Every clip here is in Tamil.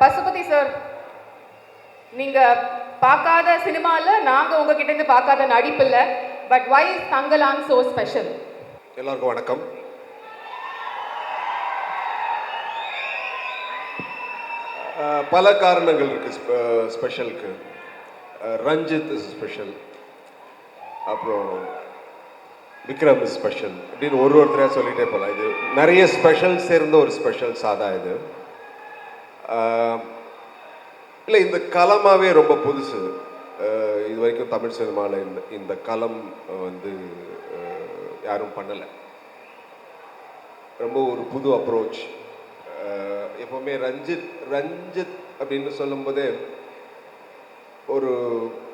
பசுபதி சார் நீங்க பார்க்காத சினிமால நாங்க உங்ககிட்ட இருந்து பார்க்காத நடிப்பு இல்ல but why Thangalaan so special எல்லாருக்கும் வணக்கம். பல காரணங்கள் இருக்கு ஸ்பெ- ஸ்பெஷலுக்கு ரஞ்சித் இஸ் ஸ்பெஷல் அப்புறம் விக்ரம் இஸ் ஸ்பெஷல் அப்படின்னு ஒரு ஒருத்தரையாக சொல்லிகிட்டே போகலாம் இது நிறைய ஸ்பெஷல் சேர்ந்த ஒரு ஸ்பெஷல் சாதா இது. இல்லை இந்த களமாகவே ரொம்ப புதுசு. இது வரைக்கும் தமிழ் சினிமாவில் இந்த இந்த களம் வந்து யாரும் பண்ணலை. ரொம்ப ஒரு புது அப்ரோச் எப்போவுமே ரஞ்சித் ரஞ்சித் அப்படின்னு சொல்லும்போதே ஒரு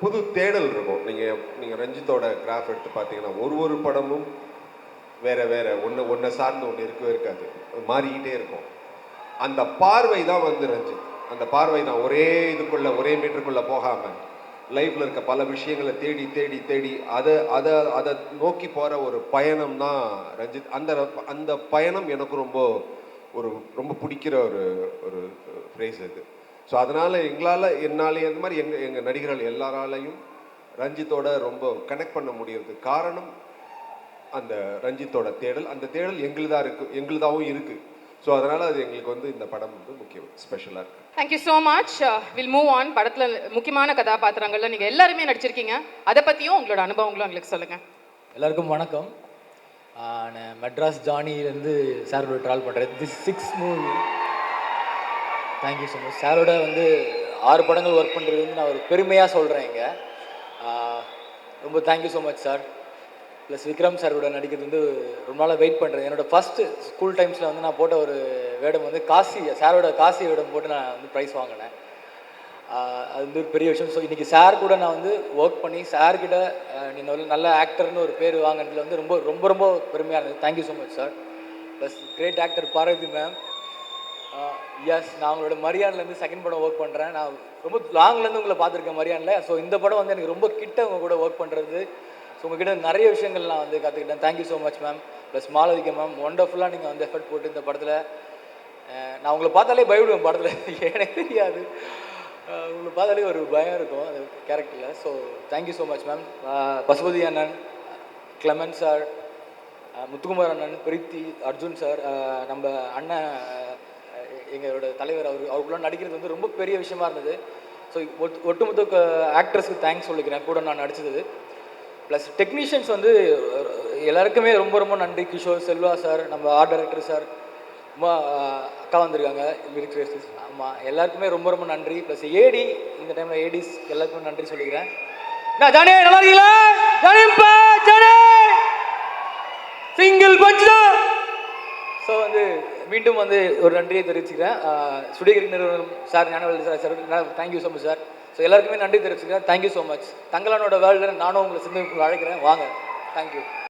புது தேடல் இருக்கும். நீங்கள் நீங்கள் ரஞ்சித்தோட கிராஃப் எடுத்து பார்த்தீங்கன்னா ஒரு ஒரு படமும் வேறு வேறு ஒன்று ஒன்றை சார்ந்து ஒன்று இருக்கவே இருக்காது. மாறிக்கிட்டே இருக்கும். அந்த பார்வை தான் வந்து ரஞ்சித். அந்த பார்வை தான் ஒரே இதுக்குள்ளே ஒரே மீட்டருக்குள்ளே போகாமல் லைஃப்பில் இருக்க பல விஷயங்களை தேடி தேடி தேடி அதை அதை அதை நோக்கி போகிற ஒரு பயணம் தான் ரஞ்சித். அந்த அந்த பயணம் எனக்கு ரொம்ப ஒரு ரொம்ப பிடிக்கிற ஒரு ஒரு ஃப்ரேஸ் அது. ஸோ அதனால் எங்களால் என்னாலே அந்த மாதிரி எங்கள் எங்கள் நடிகர்கள் எல்லாராலையும் ரஞ்சித்தோட ரொம்ப கனெக்ட் பண்ண முடியறது காரணம் அந்த ரஞ்சித்தோட தேடல். அந்த தேடல் எங்களுதாக இருக்கு எங்களுதாவும் இருக்குது ஸோ அதனால அது எங்களுக்கு வந்து இந்த படம் வந்து முக்கியம் ஸ்பெஷலாக இருக்கு. Thank you so much will move on படத்துல முக்கியமான கதாபாத்திரங்கள்ல நீங்க எல்லாருமே நடிச்சிருக்கீங்க. அதை பத்தியும் உங்களோட அனுபவங்களும் எங்களுக்கு சொல்லுங்க. எல்லாருக்கும் வணக்கம். நான் மெட்ராஸ் ஜானிலேருந்து சாரோட ட்ராவல் பண்ணுறேன் this six movie thank you so much சாரோட வந்து ஆறு படங்கள் ஒர்க் பண்ணுறது வந்து நான் ஒரு பெருமையாக சொல்கிறேன் இங்கே. ரொம்ப thank you so much sir plus Vikram சாரோட நடிக்கிறது வந்து ரொம்ப நாளாக வெயிட் பண்ணுறேன் என்னோட ஃபஸ்ட்டு ஸ்கூல் டைம்ஸில் வந்து நான் போட்ட ஒரு வேடம் வந்து காசி சாரோட காசி வேடம் போட்டு நான் வந்து ப்ரைஸ் வாங்கினேன். அது வந்து ஒரு பெரிய விஷயம். ஸோ இன்றைக்கி சார் கூட நான் வந்து ஒர்க் பண்ணி சார்கிட்ட நீ நல்ல நல்ல ஆக்டர்னு ஒரு பேர் வாங்கினதுல வந்து ரொம்ப ரொம்ப ரொம்ப பெருமையாக இருந்தது. Thank you so much sir plus great actor Bharathi ma'am yes நான் அவங்களோட மரியான்லேருந்து செகண்ட் படம் ஒர்க் பண்ணுறேன் நான் ரொம்ப லாங்லேருந்து உங்களை பார்த்துருக்கேன் மரியானில் ஸோ இந்த படம் வந்து எனக்கு ரொம்ப கிட்ட உங்க கூட ஒர்க் பண்ணுறது ஸோ உங்ககிட்ட நிறைய விஷயங்கள் நான் வந்து கற்றுக்கிட்டேன் thank you so much ma'am plus Malavika ma'am ஒண்டர்ஃபுல்லாக நீங்கள் வந்து எஃபர்ட் போட்டு இந்த படத்தில் நான் உங்களை பார்த்தாலே பயப்படுவேன் படத்தில். எனக்கு தெரியாது. உங்களை பார்த்தாலே ஒரு பயம் இருக்கும் அந்த கேரக்டரில் so thank you so much ma'am Pasupathi அண்ணன் கிளமன் சார் முத்துக்குமார் அண்ணன் பிரீத்தி அர்ஜுன் சார் நம்ம அண்ணன் எங்களோட தலைவர் அவர் அவருக்குள்ள நடிக்கிறது வந்து ரொம்ப பெரிய விஷயமா இருந்தது. ஸோ ஒட்டுமொத்த ஆக்ட்ரஸ்க்கு தேங்க்ஸ் சொல்லிக்கிறேன். கூட நான் நடிச்சது. ப்ளஸ் டெக்னீஷியன்ஸ் வந்து எல்லாருக்குமே ரொம்ப ரொம்ப நன்றி கிஷோர் செல்வா சார் நம்ம ஆர்ட் டைரக்டர் சார். ரொம்ப அக்கா வந்திருக்காங்க லிரிக்ஸ் ஆமாம் எல்லாருக்குமே ரொம்ப ரொம்ப நன்றி. ப்ளஸ் ஏடி இந்த டைமில் ஏடிஸ் எல்லாருக்குமே நன்றி சொல்லிக்கிறேன். நான் ஜானே நல்லா இருக்கீங்களா? ஜானே சிங்கிள் பஞ்ச் தான். மீண்டும் வந்து ஒரு நன்றியை தெரிவிச்சுக்கிறேன். சுடிகிரி நிறுவனம் sir Gnanavel sir sir thank you so much sir. So எல்லாருக்குமே நன்றி தெரிவிச்சுக்கிறேன். தேங்க்யூ ஸோ மச் தங்களானோட வேர்ல்டு நானும் உங்களை சிந்தனை அழைக்கிறேன். வாங்க. தேங்க்யூ